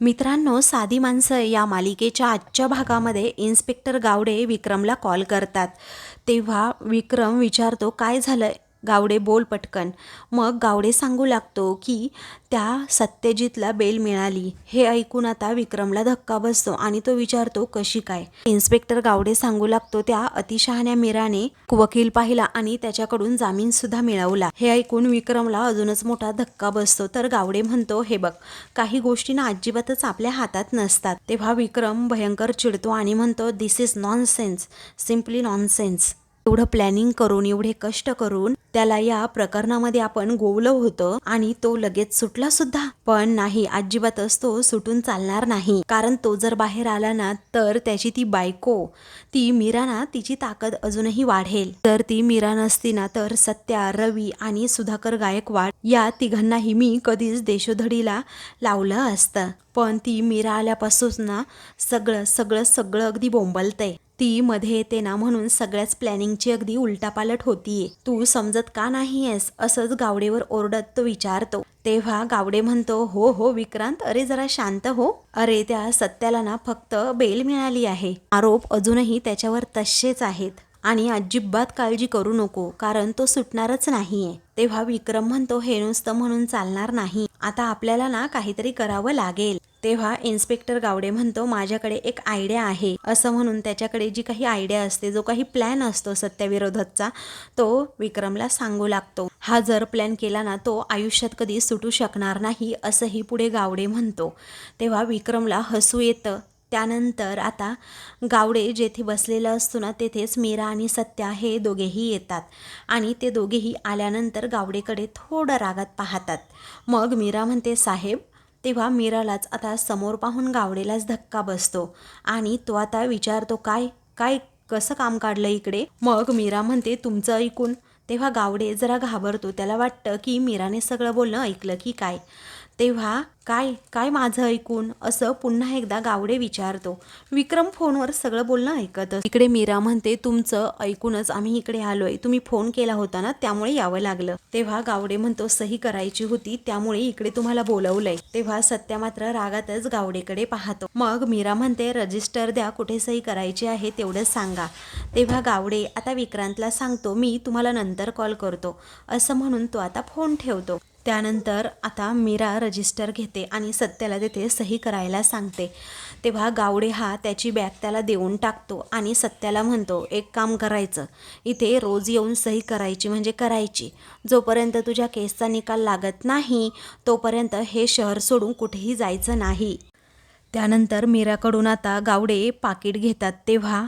मित्रांनो साधी माणसं या मालिकेच्या आजच्या भागामध्ये इन्स्पेक्टर गावडे विक्रमला कॉल करतात. तेव्हा विक्रम विचारतो काय झालं गावडे बोल पटकन. मग गावडे सांगू लागतो की त्या सत्यजितला बेल मिळाली. हे ऐकून आता विक्रमला धक्का बसतो आणि तो विचारतो कशी काय? इन्स्पेक्टर गावडे सांगू लागतो त्या अतिशहाण्या मीराने वकील पाहिला आणि त्याच्याकडून जामीन सुद्धा मिळवला. हे ऐकून विक्रमला अजूनच मोठा धक्का बसतो. तर गावडे म्हणतो हे बघ काही गोष्टी ना अजिबातच आपल्या हातात नसतात. तेव्हा विक्रम भयंकर चिडतो आणि म्हणतो this is nonsense simply nonsense एवढं प्लॅनिंग करून एवढे कष्ट करून त्याला या प्रकरणामध्ये आपण गोवलं होतं आणि तो लगेच सुटला सुद्धा. पण नाही अजिबातच तो सुटून चालणार नाही. कारण तो जर बाहेर आला ना तर त्याची ती बायको ती मीरा ना तिची ताकद अजूनही वाढेल. तर ती मीरा नसती ना तर सत्या रवी आणि सुधाकर गायकवाड या तिघांनाही मी कधीच देशोधडीला लावलं असतं. पण ती मीरा आल्यापासून ना सगळं सगळं सगळं अगदी बोंबलतंय. ती मध्ये येते ना म्हणून सगळ्याच प्लॅनिंगची अगदी उलटापालट होतीये. तू समजत का नाहीयेस? असंच गावडेवर ओरडत तो विचारतो. तेव्हा गावडे म्हणतो हो हो विक्रांत अरे जरा शांत हो. अरे त्या सत्याला ना फक्त बेल मिळाली आहे. आरोप अजूनही त्याच्यावर तसेच आहेत. आणि अजिबात काळजी करू नको कारण तो सुटणारच नाहीये. तेव्हा विक्रम म्हणतो हे नुसतं म्हणून चालणार नाही. आता आपल्याला ना काहीतरी करावं लागेल. तेव्हा इन्स्पेक्टर गावडे म्हणतो माझ्याकडे एक आयडिया आहे. असं म्हणून त्याच्याकडे जी काही आयडिया असते जो काही प्लॅन असतो सत्याविरोधातचा तो विक्रमला सांगू लागतो. हा जर प्लॅन केला ना तो आयुष्यात कधी सुटू शकणार नाही असंही पुढे गावडे म्हणतो. तेव्हा विक्रमला हसू येतं. त्यानंतर आता गावडे जेथे बसलेला असतो ना तेथेच मीरा आणि सत्या हे दोघेही येतात. आणि ते दोघेही आल्यानंतर गावडेकडे थोडं रागात पाहतात. मग मीरा म्हणते साहेब तेव्हा मीरालाच आता समोर पाहून गावडेलाच धक्का बसतो. आणि तो आता विचारतो काय काय कसं काम काढलं इकडे? मग मीरा म्हणते तुमचं ऐकून. तेव्हा गावडे जरा घाबरतो. त्याला वाटतं की मीराने सगळं बोलणं ऐकलं की काय. तेव्हा काय काय माझं ऐकून असं पुन्हा एकदा गावडे विचारतो. विक्रम फोनवर सगळं बोलणं ऐकत इकडे मीरा म्हणते तुमचं ऐकूनच आम्ही इकडे आलोय. तुम्ही फोन केला होता ना त्यामुळे यावं लागलं. तेव्हा गावडे म्हणतो सही करायची होती त्यामुळे इकडे तुम्हाला बोलवलंय. तेव्हा सत्या मात्र रागातच गावडेकडे पाहतो. मग मीरा म्हणते रजिस्टर द्या कुठे सही करायची आहे तेवढंच सांगा. तेव्हा गावडे आता विक्रांतला सांगतो मी तुम्हाला नंतर कॉल करतो. असं म्हणून तो आता फोन ठेवतो. त्यानंतर आता मीरा रजिस्टर घेते आणि सत्याला देते सही करायला सांगते. तेव्हा गावडे हा त्याची बॅग त्याला देऊन टाकतो आणि सत्याला म्हणतो एक काम करायचं. इथे रोज येऊन सही करायची म्हणजे करायची. जोपर्यंत तुझ्या केसचा निकाल लागत नाही तोपर्यंत हे शहर सोडून कुठेही जायचं नाही. त्यानंतर मीराकडून आता गावडे पाकिट घेतात. तेव्हा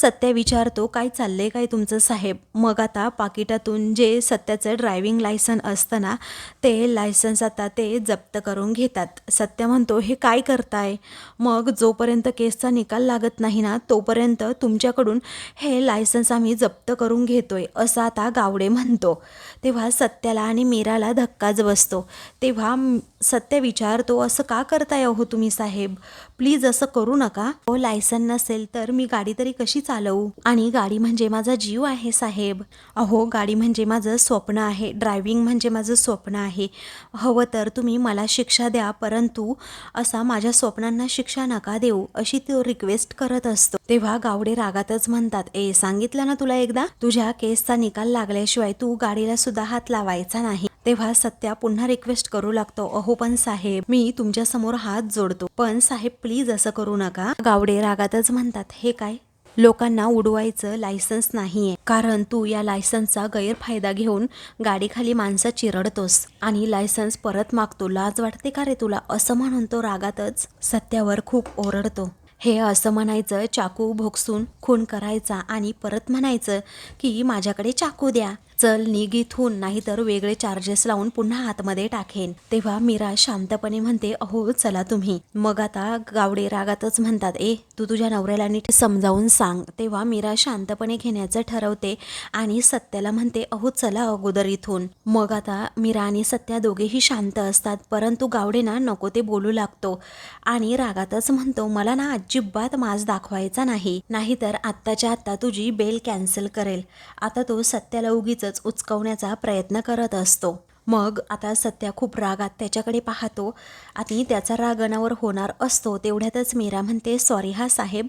सत्या विचारतो काय चाललंय काय तुमचं साहेब? मग आता पाकिटातून जे सत्याचं ड्रायव्हिंग लायसन असतं ना ते लायसन्स आता ते जप्त करून घेतात. सत्या म्हणतो हे काय करताय? मग जोपर्यंत केसचा निकाल लागत नाही ना तोपर्यंत तुमच्याकडून हे लायसन्स आम्ही जप्त करून घेतोय असं आता गावडे म्हणतो. तेव्हा सत्याला आणि मीराला धक्काच बसतो. तेव्हा सत्य विचारतो असं का करताय अहो तुम्ही साहेब? प्लीज असं करू नका. हो लायसन नसेल तर मी गाडी तरी कशी चालवू. आणि गाडी म्हणजे माझा जीव आहे साहेब. अहो गाडी म्हणजे माझं स्वप्न आहे. ड्रायव्हिंग म्हणजे माझं स्वप्न आहे. हवं तर तुम्ही मला शिक्षा द्या परंतु असा माझ्या स्वप्नांना शिक्षा नका देऊ अशी तो रिक्वेस्ट करत असतो. तेव्हा गावडे रागातच म्हणतात ए सांगितलं ना तुला एकदा? तुझ्या केसचा निकाल लागल्याशिवाय तू गाडीला सुद्धा हात लावायचा नाही. तेव्हा सत्या पुन्हा रिक्वेस्ट करू लागतो अहो पण साहेब मी तुमच्यासमोर हात जोडतो. पण साहेब प्लीज असं करू नका. गावडे रागातच म्हणतात हे काय? लोकांना उडवायचं लायसन्स नाही आहे कारण तू या लायसन्सचा गैरफायदा घेऊन गाडीखाली माणसं चिरडतोस आणि लायसन्स परत मागतो. लाज वाटते का रे तुला? असं म्हणून तो रागातच सत्यावर खूप ओरडतो. हे असं म्हणायचं चाकू भोगसून खून करायचा आणि परत म्हणायचं की माझ्याकडे चाकू द्या. चल निघ इथून नाहीतर वेगळे चार्जेस लावून पुन्हा आतमध्ये टाकेन. तेव्हा मीरा शांतपणे म्हणते अहो चला तुम्ही. मग आता गावडे रागातच म्हणतात ए तू तुझ्या नवऱ्याला नीट समजावून सांग. तेव्हा मीरा शांतपणे घेण्याचं ठरवते आणि सत्याला म्हणते अहो चला अगोदर इथून. मग आता मीरा आणि सत्या दोघेही शांत असतात परंतु गावडे ना नको ते बोलू लागतो. आणि रागातच म्हणतो मला ना अजिबात माज दाखवायचा नाही नाहीतर आत्ताच्या आत्ता तुझी बेल कॅन्सल करेल. आता तो सत्याला उगीच उचकवण्याचा प्रयत्न करत असतो. मग आता सत्या खूप रागात त्याच्याकडे पाहतो. आणि त्याचा राग अनावर होणार असतो तेवढ्यातच मीरा म्हणते सॉरी हा साहेब.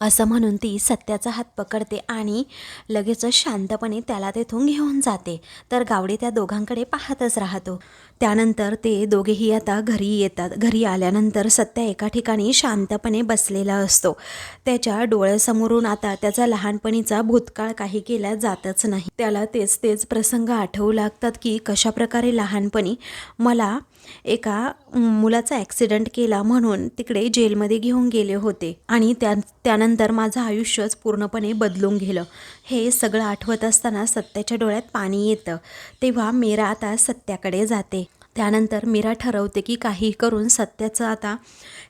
असं म्हणून ती सत्याचा हात पकडते आणि लगेचच शांतपणे त्याला तेथून घेऊन जाते. तर गावडे त्या दोघांकडे पाहतच राहतो. त्यानंतर ते दोघेही आता घरी येतात. घरी आल्यानंतर सत्या एका ठिकाणी शांतपणे बसलेला असतो. त्याच्या डोळ्यासमोरून आता त्याचा लहानपणीचा भूतकाळ काही केला जातच नाही. त्याला तेच तेच प्रसंग आठवू लागतात की कशाप्रकारे लहानपणी मला एका मुलाचा ॲक्सिडेंट केला म्हणून तिकडे जेलमध्ये घेऊन गेले होते आणि त्या त्यानंतर माझं आयुष्यच पूर्णपणे बदलून गेलं. हे सगळं आठवत असताना सत्याच्या डोळ्यात पाणी येतं. तेव्हा मीरा आता सत्याकडे जाते. त्यानंतर मीरा ठरवते की काही करून सत्याचं आता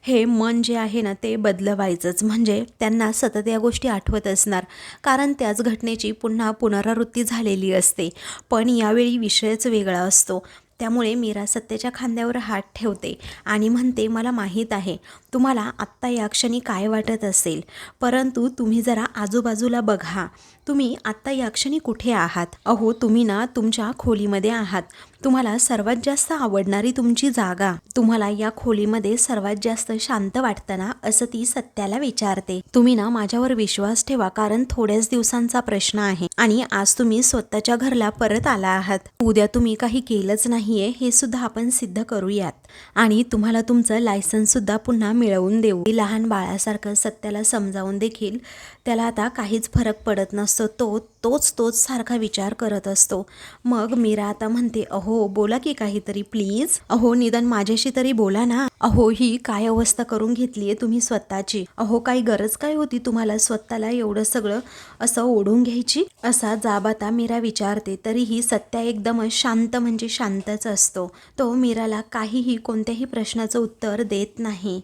हे मन जे आहे ना ते बदलवायचंच. म्हणजे त्यांना सतत या गोष्टी आठवत असणार. कारण त्याच घटनेची पुन्हा पुनरावृत्ती झालेली असते. पण यावेळी विषयच वेगळा असतो. त्यामुळे मीरा सत्याच्या खांद्यावर हात ठेवते आणि म्हणते मला माहीत आहे. तुम्हाला आत्ता या क्षणी काय वाटत असेल? परंतु तुम्ही जरा आजूबाजूला बघा. तुम्ही आत्ता या क्षणी कुठे आहात? अहो तुम्ही ना तुमच्या खोलीमध्ये आहात. तुम्हाला सर्वात जास्त आवडणारी तुमची जागा. तुम्हाला या खोलीमध्ये सर्वात जास्त शांत वाटतं ना असं ती सत्याला विचारते. तुम्ही ना माझ्यावर विश्वास ठेवा कारण थोड्याच दिवसांचा प्रश्न आहे आणि आज तुम्ही स्वतःच्या घरला परत आला आहात. उद्या तुम्ही काही केलंच नाहीये हे सुद्धा आपण सिद्ध करूयात. आणि तुम्हाला तुमचं लायसन्स सुद्धा पुन्हा मिळवून देऊ. लहान बाळासारखं सत्याला समजावून देखील त्याला आता काहीच फरक पडत नसतो. तो तोच तोच सारखा विचार करत असतो. मग मीरा आता म्हणते अहो बोला की काहीतरी प्लीज. अहो निदान माझ्याशी तरी बोला ना. अहो ही काय अवस्था करून घेतली आहे तुम्ही स्वतःची? अहो काही गरज काय होती तुम्हाला स्वतःला एवढं सगळं असं ओढून घ्यायची? असा जाब आता मीरा विचारते तरीही सत्या एकदमच शांत म्हणजे शांतच असतो. तो मीराला काहीही कोणत्याही प्रश्नाचं उत्तर देत नाही.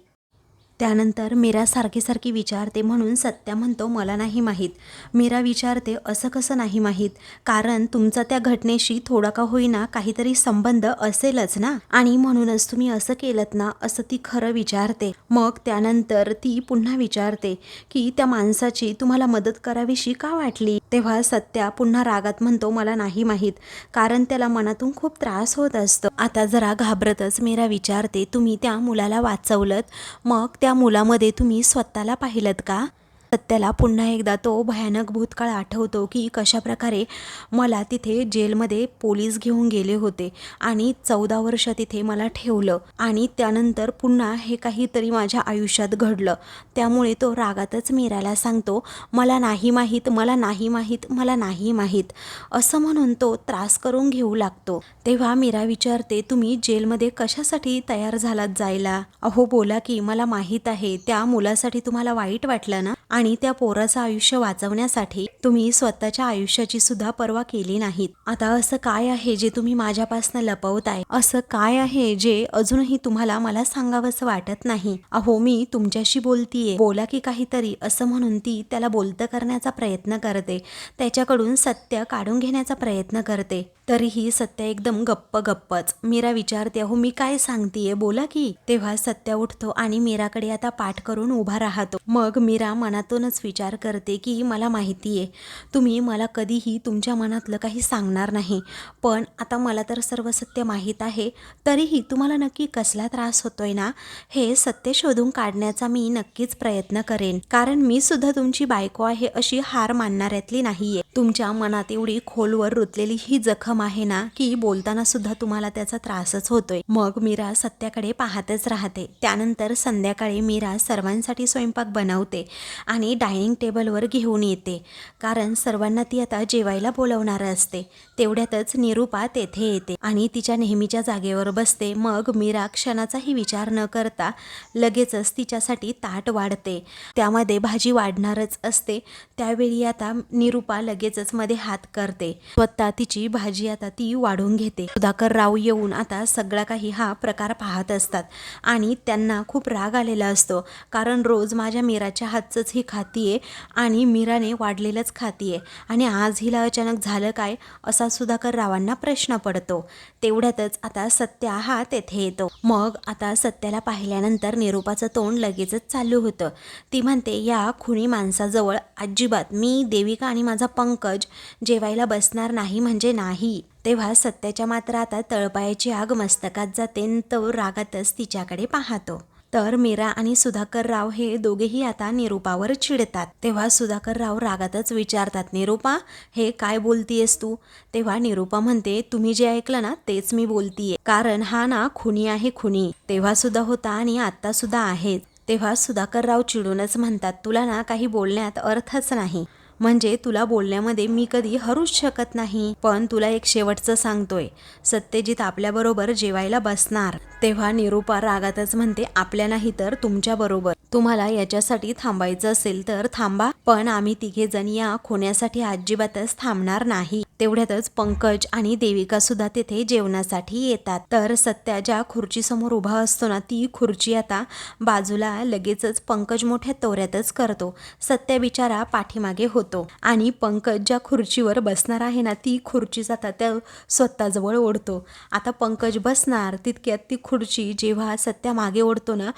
त्यानंतर मीरा सारखी सारखी विचारते म्हणून सत्या म्हणतो मला नाही माहीत. मीरा विचारते असं कसं नाही माहीत? कारण तुमचा त्या घटनेशी थोडा का होईना काहीतरी संबंध असेलच ना? आणि म्हणूनच तुम्ही असं केलं ना असं ती खरं विचारते. मग त्यानंतर ती पुन्हा विचारते की त्या माणसाची तुम्हाला मदत करावीशी का वाटली? तेव्हा सत्या पुन्हा रागात म्हणतो मला नाही माहीत. कारण त्याला मनातून खूप त्रास होत असतो. आता जरा घाबरतच मीरा विचारते तुम्ही त्या मुलाला वाचवलत? मग त्या त्या मुलामध्ये तुम्ही स्वतःला पाहिलत का? सत्याला पुन्हा एकदा तो भयानक भूतकाळ आठवतो की कशाप्रकारे मला तिथे जेलमध्ये पोलीस घेऊन गेले होते आणि चौदा वर्ष तिथे मला ठेवलं आणि त्यानंतर पुन्हा हे काहीतरी माझ्या आयुष्यात घडलं. त्यामुळे तो रागातच मीराला सांगतो मला नाही माहीत मला नाही माहीत मला नाही माहीत. असं म्हणून तो त्रास करून घेऊ लागतो. तेव्हा मीरा विचारते तुम्ही जेलमध्ये कशासाठी तयार झालात जायला? अहो बोला की मला माहीत आहे त्या मुलासाठी तुम्हाला वाईट वाटलं ना? आणि त्या पोराचं आयुष्य वाचवण्यासाठी तुम्ही स्वतःच्या आयुष्याची सुद्धा पर्वा केली नाहीत. आता असं काय आहे जे तुम्ही माझ्यापासून लपवताय? असं काय आहे जे अजूनही तुम्हाला मला सांगावंसं वाटत नाही? अहो मी तुमच्याशी बोलतीये. बोला की काहीतरी. असं म्हणून ती त्याला बोलतं करण्याचा प्रयत्न करते. त्याच्याकडून सत्य काढून घेण्याचा प्रयत्न करते. तरीही सत्य एकदम गप्प गप्पच. मीरा विचारते अहो मी काय सांगतीये? बोला की. तेव्हा सत्य उठतो आणि मीराकडे आता पाठ करून उभा राहतो. मग मीरा मनात मनातूनच विचार करते की मला माहिती आहे. तुम्ही मला कधीही तुमच्या मनातलं काही सांगणार नाही. पण आता मला तर सर्व सत्य माहीत आहे. तरीही तुम्हाला नक्की कसला त्रास होतोय ना हे सत्य शोधून काढण्याचा मी नक्कीच प्रयत्न करेन. कारण मी सुद्धा तुमची बायको आहे अशी हार मानणाऱ्यातली नाहीये. तुमच्या मनात एवढी खोलवर रुतलेली ही जखम आहे ना की बोलताना सुद्धा तुम्हाला त्याचा त्रासच होतोय. मग मीरा सत्याकडे पाहतच राहते. त्यानंतर संध्याकाळी मीरा सर्वांसाठी स्वयंपाक बनवते आणि डायनिंग टेबलवर घेऊन येते. कारण सर्वांना ती आता जेवायला बोलवणार असते. तेवढ्यातच निरूपा तेथे येते आणि तिच्या नेहमीच्या जागेवर बसते. मग मीरा क्षणाचाही विचार न करता लगेचच तिच्यासाठी ताट वाढते. त्यामध्ये भाजी वाढणारच असते. त्यावेळी आता निरूपा लगेचच मध्ये हात करते. स्वतः तिची भाजी आता ती वाढून घेते. सुधाकर राव येऊन आता सगळा काही हा प्रकार पाहत असतात. आणि त्यांना खूप राग आलेला असतो. कारण रोज माझ्या मीराच्या हातचंच ही खातीये आणि मीराने वाढलेलंच खातीये. आणि आज हिला अचानक झालं काय असा सुधाकर रावांना प्रश्न पडतो. तेवढ्यातच आता सत्या हा तेथे येतो. मग आता सत्याला पाहिल्यानंतर निरूपाचं तोंड लगेचच चालू होतं. ती म्हणते या खुणी माणसाजवळ अजिबात मी देविका आणि माझा पंकज जेवायला बसणार नाही म्हणजे नाही. तेव्हा सत्याच्या मात्र आता तळपायाची आग मस्तकात जाते न तो रागातच तिच्याकडे पाहतो. तर मीरा आणि सुधाकर राव हे दोघेही आता निरूपावर चिडतात. तेव्हा सुधाकर राव रागातच विचारतात निरूपा हे काय बोलतीयस तू? तेव्हा निरूपा म्हणते तुम्ही जे ऐकलं ना तेच मी बोलतीये. कारण हा ना खुनी आहे खुनी. तेव्हा सुद्धा होता आणि आता सुद्धा आहे तेव्हा सुधाकर राव चिडूनच म्हणतात तुला ना काही बोलण्यात अर्थच नाही. म्हणजे तुला बोलण्यामध्ये मी कधी हरूच शकत नाही. पण तुला एक शेवटचं सांगतोय. सत्यजित आपल्याबरोबर जेवायला बसणार. तेव्हा निरूपा रागातच म्हणते आपल्या नाही तर तुमच्या बरोबर. तुम्हाला याच्यासाठी थांबायचं असेल तर थांबा. पण आम्ही तिघे जण या खोण्यासाठी अजिबातच थांबणार नाही. तेवढ्यातच पंकज आणि देविका सुद्धा तिथे जेवणासाठी येतात. तर सत्या ज्या खुर्चीसमोर उभा असतो ना ती खुर्ची आता बाजूला लगेचच पंकज मोठ्या तोऱ्यातच करतो. सत्या बिचारा पाठीमागे होतो. आणि पंकज ज्या खुर्चीवर बसणार आहे ना ती खुर्चीच आता त्या स्वतःजवळ ओढतो. आता पंकज बसणार तितक्यात ती खुर्ची जेव्हा सत्या मागे ओढतो ना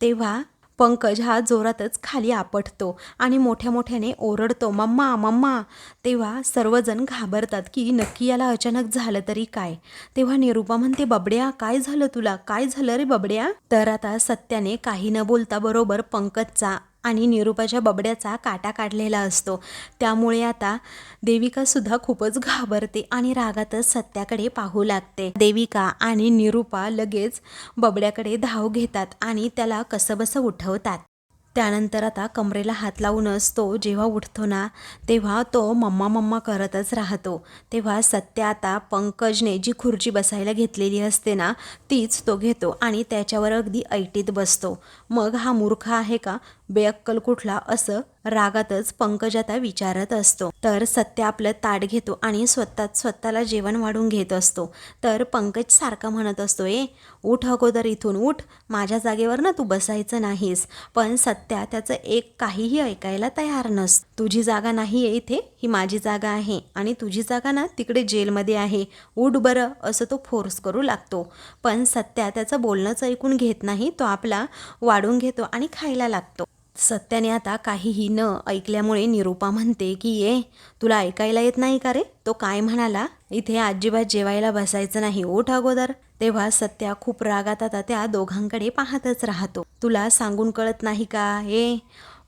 तेव्हा पंकज हा जोरातच खाली आपटतो आणि मोठ्या मोठ्याने ओरडतो मम्मा मम्मा. तेव्हा सर्वजण घाबरतात की नक्की याला अचानक झालं तरी काय. तेव्हा निरुपा म्हणते बबड्या काय झालं तुला? काय झालं रे बबड्या? तर आता सत्याने काही न बोलता बरोबर पंकजचा आणि निरूपाच्या बबड्याचा काटा काढलेला असतो. त्यामुळे आता देविकासुद्धा खूपच घाबरते आणि रागातच सत्याकडे पाहू लागते. देविका आणि निरूपा लगेच बबड्याकडे धाव घेतात आणि त्याला कसंबसं उठवतात. त्यानंतर आता कमरेला हात लावूनच तो जेव्हा उठतो ना तेव्हा तो मम्मा मम्मा करतच राहतो. तेव्हा सत्य आता पंकजने जी खुर्ची बसायला घेतलेली असते ना तीच तो घेतो आणि त्याच्यावर अगदी ऐटीत बसतो. मग हा मूर्ख आहे का? बेअक्कल कुठला? असं रागातच पंकज आता विचारत असतो. तर सत्य आपलं ताट घेतो आणि स्वतः स्वतःला जेवण वाढून घेत असतो. तर पंकज सारखा म्हणत असतो ए उठ अगोदर इथून उठ. माझ्या जागेवर ना तू बसायचं नाहीस. पण सत्या त्याचं एक काहीही ऐकायला तयार नस. तुझी जागा नाही आहे इथे ही माझी जागा आहे. आणि तुझी जागा ना तिकडे जेलमध्ये आहे. उठ बरं असं तो फोर्स करू लागतो. पण सत्या त्याचं बोलणंच ऐकून घेत नाही. तो आपला वाढून घेतो आणि खायला लागतो. सत्याने आता काहीही न ऐकल्यामुळे निरूपा म्हणते की ये तुला ऐकायला येत नाही का रे? तो काय म्हणाला इथे अजिबात जेवायला बसायचं नाही ओठ अगोदर तेव्हा सत्या खूप रागात आता त्या दोघांकडे पाहतच राहतो. तुला सांगून कळत नाही का ए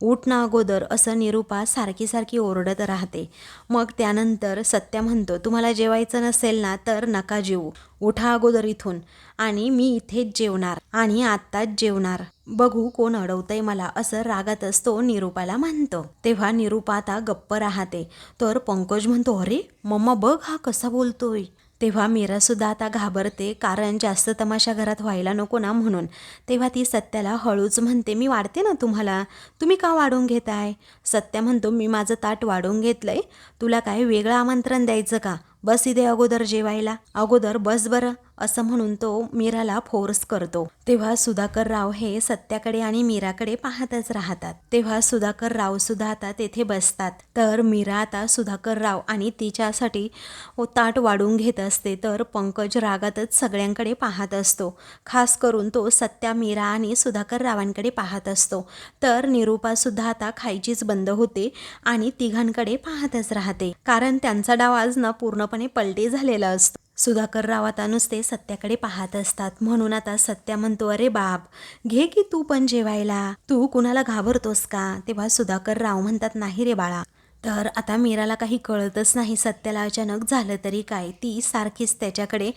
उठ ना अगोदर असं निरूपा सारखी सारखी ओरडत राहते. मग त्यानंतर सत्या म्हणतो तुम्हाला जेवायचं नसेल ना तर नका जेवू. उठा अगोदर इथून. आणि मी इथेच जेवणार. आणि आत्ताच जेवणार. बघू कोण अडवतंय मला असं रागातच तो निरूपाला म्हणतो तेव्हा निरूपा आता गप्प राहते. तर पंकज म्हणतो अरे मम्मा बघ हा कसा बोलतोय. तेव्हा मीरासुद्धा आता घाबरते कारण जास्त तमाशा घरात व्हायला नको ना म्हणून. तेव्हा ती सत्याला हळूच म्हणते मी वाढते ना तुम्हाला? तुम्ही का वाढवून घेताय? सत्या म्हणतो मी माझं ताट वाढवून घेतलंय. तुला काय वेगळं आमंत्रण द्यायचं का? बस इथे अगोदर जेवायला. अगोदर बस बरं असं म्हणून तो मीराला फोर्स करतो. तेव्हा सुधाकर राव हे सत्याकडे आणि मीराकडे पाहतच राहतात. तेव्हा सुधाकर राव सुद्धा आता तेथे बसतात. तर मीरा आता सुधाकर राव आणि तिच्यासाठी ताट वाढून घेत असते तर पंकज रागातच सगळ्यांकडे पाहत असतो. खास करून तो सत्या मीरा आणि सुधाकर रावांकडे पाहत असतो. तर निरूपा सुद्धा आता खायचीच बंद होते आणि तिघांकडे पाहतच राहते. कारण त्यांचा डाव आज ना पूर्णपणे पलटी झालेला असतो. सुधाकर राव आता नुसते सत्याकडे पाहत असतात. म्हणून आता सत्या म्हणतो अरे बाप घे की तू पण जेवायला. तू कुणाला घाबरतोस का? तेव्हा सुधाकर राव म्हणतात नाही रे बाळा. तर आता मीराला काही कळतच नाही सत्याला अचानक झालं तरी काय. ती सारखीच त्याच्याकडे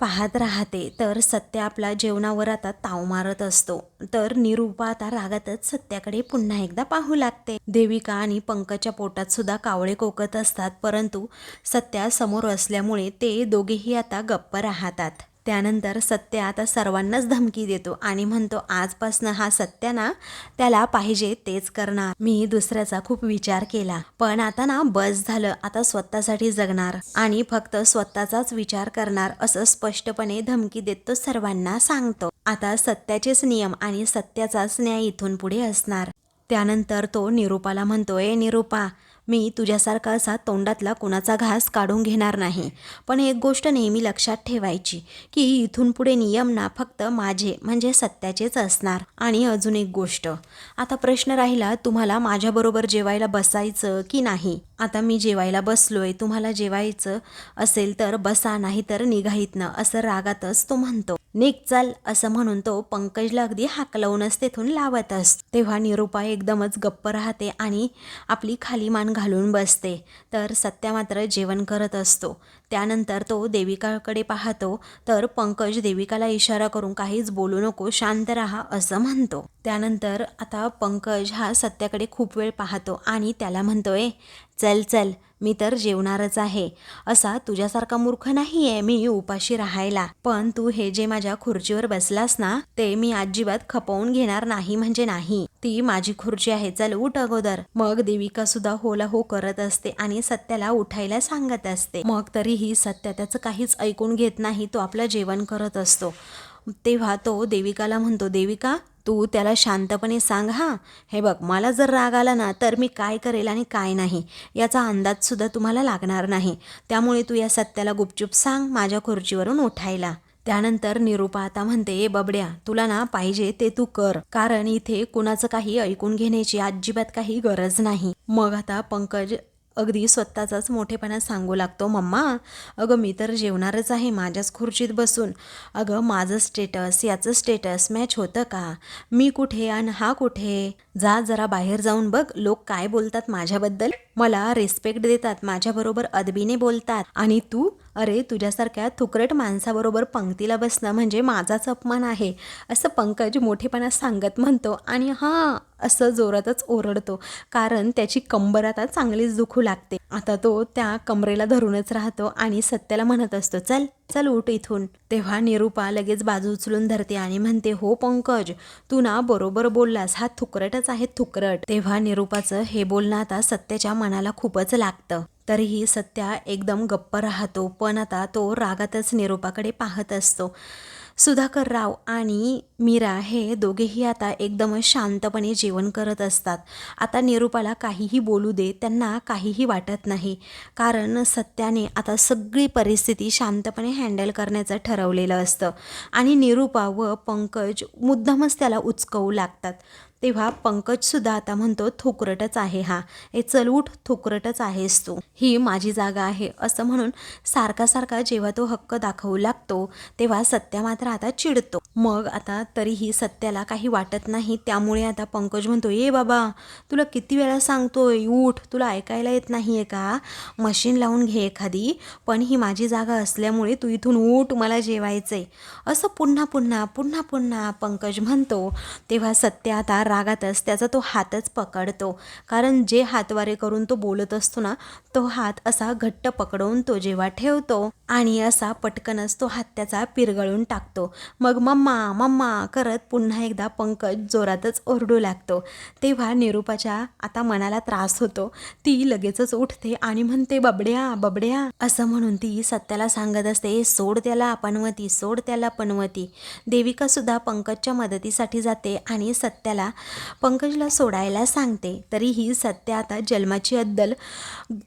पाहत राहते. तर सत्या आपला जेवणावर आता ताव मारत असतो. तर निरूपा आता रागातच सत्याकडे पुन्हा एकदा पाहू लागते. देविका आणि पंकजच्या पोटात सुद्धा कावळे कोकत असतात परंतु सत्या समोर असल्यामुळे ते दोघेही आता गप्प राहतात. त्यानंतर सत्य आता सर्वांनाच धमकी देतो आणि म्हणतो आजपासनं हा सत्य ना त्याला पाहिजे तेच करणार. मी दुसऱ्याचा खूप विचार केला. पण आता ना बस झालं. आता स्वतःसाठी जगणार आणि फक्त स्वतःचाच विचार करणार असं स्पष्टपणे धमकी देत तो सर्वांना सांगतो. आता सत्याचेच नियम आणि सत्याचाच न्याय इथून पुढे असणार. त्यानंतर तो निरूपाला म्हणतो ए निरूपा मी तुझ्यासारखा असा तोंडातला कुणाचा घास काढून घेणार नाही. पण एक गोष्ट नेहमी लक्षात ठेवायची की इथून पुढे नियम ना फक्त माझे म्हणजे सत्याचेच असणार. आणि अजून एक गोष्ट आता प्रश्न राहिला तुम्हाला माझ्याबरोबर जेवायला बसायचं की नाही? आता मी जेवायला बसलोय तुम्हाला जेवायचं असेल तर बसा नाही तर निघाईतनं असं रागातच तो म्हणतो. निघ चल असं म्हणून तो पंकजला अगदी हाकलवूनच तेथून लावत असतो तेव्हा निरूपा एकदमच गप्प राहते आणि आपली खाली मान घालून बसते. तर सत्या मात्र जेवण करत असतो. त्यानंतर तो देविकाकडे पाहतो. तर पंकज देविकाला इशारा करून काहीच बोलू नको शांत राहा असं म्हणतो. त्यानंतर आता पंकज हा सत्याकडे खूप वेळ पाहतो आणि त्याला म्हणतोय चल चल मी तर जेवणारच आहे. असा तुझ्यासारखा मूर्ख नाही आहे मी उपाशी राहायला. पण तू हे जे माझ्या खुर्चीवर बसलास ना ते मी अजिबात खपवून घेणार नाही म्हणजे नाही. ती माझी खुर्ची आहे चल उठ अगोदर. मग देविका सुद्धा होला हो करत असते आणि सत्याला उठायला सांगत असते. मग तरीही सत्या त्याचं काहीच ऐकून घेत नाही तो आपलं जेवण करत असतो. तेव्हा तो देविकाला म्हणतो देविका तू त्याला शांतपणे सांग हां. हे बघ मला जर राग आला ना तर मी काय करेल आणि काय नाही याचा अंदाजसुद्धा तुम्हाला लागणार नाही. त्यामुळे तू या सत्याला गुपचूप सांग माझ्या खुर्चीवरून उठायला. त्यानंतर निरूपा आता म्हणते ए बबड्या तुला ना पाहिजे ते तू कर. कारण इथे कुणाचं काही ऐकून घेण्याची अजिबात काही गरज नाही. मग आता पंकज अगदी स्वतःचाच मोठेपणा सांगू लागतो मम्मा. अगं मी तर जेवणारच आहे माझ्याच खुर्चीत बसून. अगं माझं स्टेटस याचं स्टेटस मॅच होतं का? मी कुठे आणि हा कुठे? जा जरा बाहेर जाऊन बघ लोक काय बोलतात माझ्याबद्दल. मला रिस्पेक्ट देतात माझ्याबरोबर अदबीने बोलतात. आणि तू अरे तुझ्यासारख्या थुकरट माणसाबरोबर पंक्तीला बसणं म्हणजे माझाच अपमान आहे असं पंकज मोठेपणा सांगत म्हणतो आणि हां असं जोरातच ओरडतो कारण त्याची कंबर आता चांगलीच दुखू लागते. आता तो त्या कमरेला धरूनच राहतो आणि सत्याला म्हणत असतो चल चल उठ इथून. तेव्हा निरूपा लगेच बाजू उचलून धरते आणि म्हणते हो पंकज तू ना बरोबर बोललास. हा थुकरटच आहे थुकरट. तेव्हा निरूपाचं हे बोलणं आता सत्याच्या मनाला खूपच लागतं. तरीही सत्या एकदम गप्प राहतो पण आता तो रागातच निरूपाकडे पाहत असतो. सुधाकर राव आणि मीरा हे दोघेही आता एकदम शांतपणे जेवण करत असतात. आता निरूपाला काहीही बोलू दे त्यांना काहीही वाटत नाही. कारण सत्याने आता सगळी परिस्थिती शांतपणे हँडल करण्याचं ठरवलेलं असतं. आणि निरूपा व पंकज मुद्दामच त्याला उचकवू लागतात. तेव्हा पंकजसुद्धा आता म्हणतो थुकरटच आहे हा. ए चल उठ थुकरटच आहेस तू. ही माझी जागा आहे. असं म्हणून सारखा सारखा जेव्हा तो हक्क दाखवू लागतो तेव्हा सत्या मात्र आता चिडतो. मग आता तरीही सत्याला काही वाटत नाही. त्यामुळे आता पंकज म्हणतो ए बाबा तुला किती वेळा सांगतोय उठ. तुला ऐकायला येत नाही आहे का? मशीन लावून घे एखादी. पण ही माझी जागा असल्यामुळे तू इथून उठ मला जेवायचंय. असं पुन्हा पुन्हा पुन्हा पुन्हा पंकज म्हणतो. तेव्हा सत्य आता रागातच त्याचा तो हातच पकडतो. कारण जे हातवारे करून तो बोलत असतो ना तो हात असा घट्ट पकडवून तो जेव्हा ठेवतो आणि असा पटकनच तो हात त्याचा पिरगळून टाकतो. मग मम्मा मम्मा करत पुन्हा एकदा पंकज जोरातच ओरडू लागतो. तेव्हा निरूपाच्या आता मनाला त्रास होतो. ती लगेचच उठते आणि म्हणते बबड्या बबड्या असं म्हणून ती सत्याला सांगत असते सोड त्याला पनवती सोड त्याला पनवती. देविका सुद्धा पंकजच्या मदतीसाठी जाते आणि सत्याला पंकजला सोडायला सांगते तरीही सत्य आता जन्माची अद्दल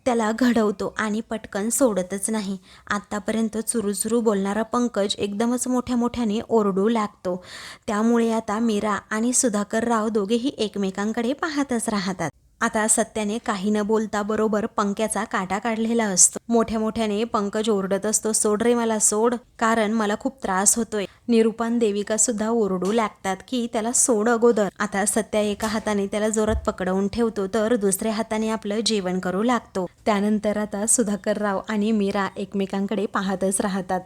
त्याला घडवतो आणि पटकन सोडतच नाही. आत्तापर्यंत चुरूचुरू बोलणारा पंकज एकदमच मोठ्या मोठ्याने ओरडू लागतो. त्यामुळे आता मीरा आणि सुधाकर राव दोघेही एकमेकांकडे पाहतच राहतात. आता सत्याने काही न बोलता बरोबर पंक्याचा काटा काढलेला असतो. मोठ्या मोठ्याने पंकज ओरडत असतो सोड रे मला सोड. कारण मला खूप त्रास होतोय. निरुपान देविका सुद्धा ओरडू लागतात की त्याला सोड अगोदर. आता सत्या एका हाताने त्याला जोरात पकडवून ठेवतो तर दुसऱ्या हाताने आपलं जेवण करू लागतो. त्यानंतर आता सुधाकर राव आणि मीरा एकमेकांकडे पाहतच राहतात.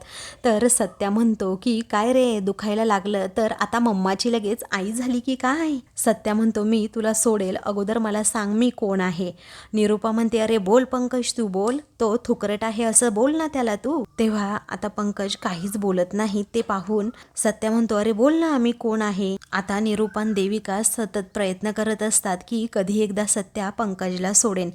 तर सत्या म्हणतो की काय रे दुखायला लागलं तर आता मम्माची लगेच आई झाली की काय? सत्या म्हणतो मी तुला सोडेल अगोदर मला सांग मी कोण आहे? निरुपा म्हणते अरे बोल पंकज तू बोल. तो थुकरट आहे असं बोल ना त्याला तू. तेव्हा आता पंकज काहीच बोलत नाही ते पाहून सत्या म्हणतो अरे बोल ना मी कोण आहे? आता निरुपान देविका सतत प्रयत्न करत असतात की कधी एकदा सत्या पंकजला सोडेन.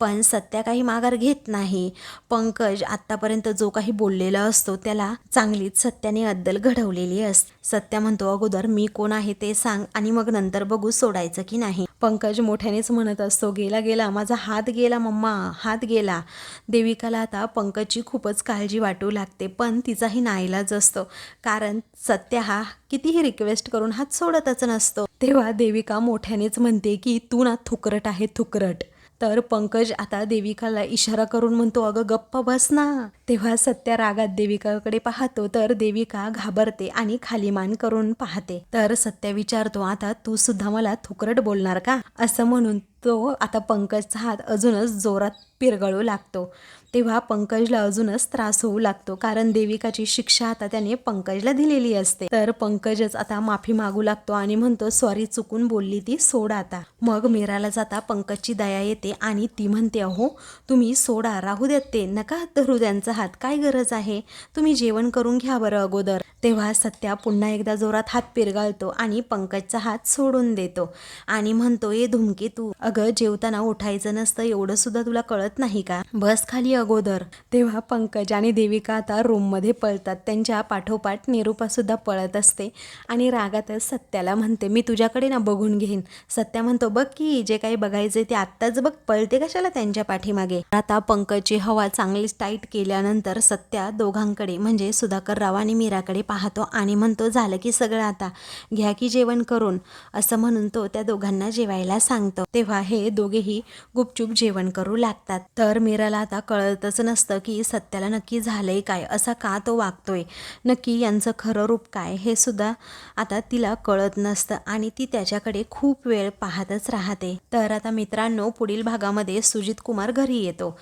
पण सत्या काही माघार घेत नाही. पंकज आतापर्यंत जो काही बोललेला असतो त्याला चांगलीच सत्याने अद्दल घडवलेली असते सत्या म्हणतो अगोदर मी कोण आहे ते सांग आणि मग नंतर बघू सोडायचं की नाही. पंकज मोठ्यानेच म्हणत असतो. गेला गेला माझा हात गेला मम्मा हात गेला. देविकाला आता पंकजची खूपच काळजी वाटू लागते पण तिचाही नाईलाज असतो. कारण सत्य हा कितीही रिक्वेस्ट करून हात सोडतच नसतो. तेव्हा देविका मोठ्यानेच म्हणते की तू ना थुकरट आहे थुकरट. तर पंकज आता देविकाला इशारा करून म्हणतो अगं गप्प बस ना. तेव्हा सत्या रागात देविकाकडे पाहतो तर देविका घाबरते आणि खाली मान करून पाहते. तर सत्या विचारतो आता तू सुद्धा मला थुकरट बोलणार का? असं म्हणून तो आता पंकजचा हात अजूनच जोरात पिरगळू लागतो. तेव्हा पंकजला अजूनच त्रास होऊ लागतो कारण देविकाची शिक्षा आता त्याने पंकजला दिलेली असते. तर पंकजच आता माफी मागू लागतो आणि म्हणतो सॉरी चुकून बोलली ती सोड आता. मग मीराला जाता पंकजची दया येते आणि ती म्हणते अहो तुम्ही सोडा राहू देत ते नका धरू त्यांचा हात काय गरज आहे? तुम्ही जेवण करून घ्या बरं अगोदर. तेव्हा सत्या पुन्हा एकदा जोरात हात पिरगाळतो आणि पंकजचा हात सोडून देतो आणि म्हणतो ये धुमके तू अगं जेवताना उठायचं नसतं एवढं सुद्धा तुला कळत नाही का? बस खाली अगोदर. तेव्हा पंकज आणि देविका आता रूममध्ये पळतात. त्यांच्या पाठोपाठ निरूपासुद्धा पळत असते आणि रागातच सत्याला म्हणते मी तुझ्याकडे ना बघून घेईन. सत्या म्हणतो बघ की जे काही बघायचे ते आत्ताच बघ पळते कशाला त्यांच्या पाठीमागे? आता पंकजची हवा चांगलीच टाईट केल्यानंतर सत्या दोघांकडे म्हणजे सुधाकर राव आणि मीराकडे पाहतो आणि म्हणतो झालं की सगळं आता. घ्या की जेवण करून. असं म्हणून तो त्या दोघांना जेवायला सांगतो. तेव्हा हे दोघेही गुपचूप जेवण करू लागतात. तर मीराला आता कळत कळतच नसतं की सत्याला नक्की झालंय काय असा का तो वागतोय? नक्की यांचं खरं रूप काय? हे सुद्धा आता तिला कळत नसतं आणि ती त्याच्याकडे खूप वेळ पाहतच राहते. तर आता मित्रांनो पुढील भागामध्ये सुजित कुमार घरी येतो.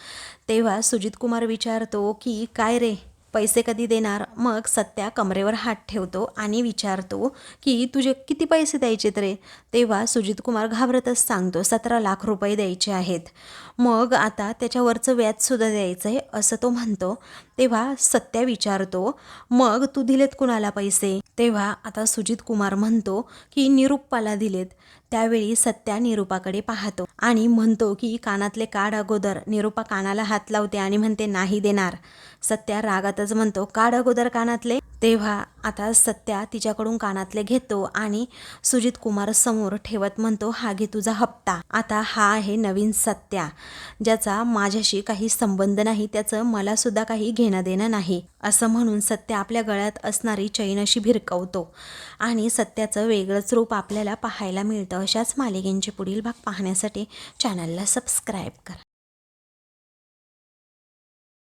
तेव्हा सुजित कुमार विचारतो की काय रे? पैसे कधी देणार? मग सत्या कमरेवर हात ठेवतो आणि विचारतो की तुझे किती पैसे द्यायचेत रे? तेव्हा सुजित कुमार घाबरतच सांगतो सतरा लाख रुपये द्यायचे आहेत. मग आता त्याच्यावरचं व्याजसुद्धा द्यायचं आहे असं तो म्हणतो. तेव्हा सत्या विचारतो मग तू दिलेत कुणाला पैसे? तेव्हा आता सुजित कुमार म्हणतो की निरुप्पाला दिलेत. त्यावेळी सत्या निरुपाकडे पाहतो आणि म्हणतो की कानातले काढ अगोदर निरुपा कानाला हात लावते आणि म्हणते नाही देणार. सत्या रागातच म्हणतो काढ अगोदर कानातले? तेव्हा आता सत्या तिच्याकडून कानातले घेतो आणि सुजित कुमार समोर ठेवत म्हणतो हा घे तुझा हप्ता. आता हा आहे नवीन सत्या. ज्याचा माझ्याशी काही संबंध नाही त्याचं मला सुद्धा काही घेणं देणं नाही. असं म्हणून सत्या आपल्या गळ्यात असणारी चैन अशी भिरकवतो. आणि सत्याचं वेगळंच रूप आपल्याला पाहायला मिळतं. अशाच मालिकेंचे पुढील भाग पाहण्यासाठी चॅनलला सबस्क्राईब करा.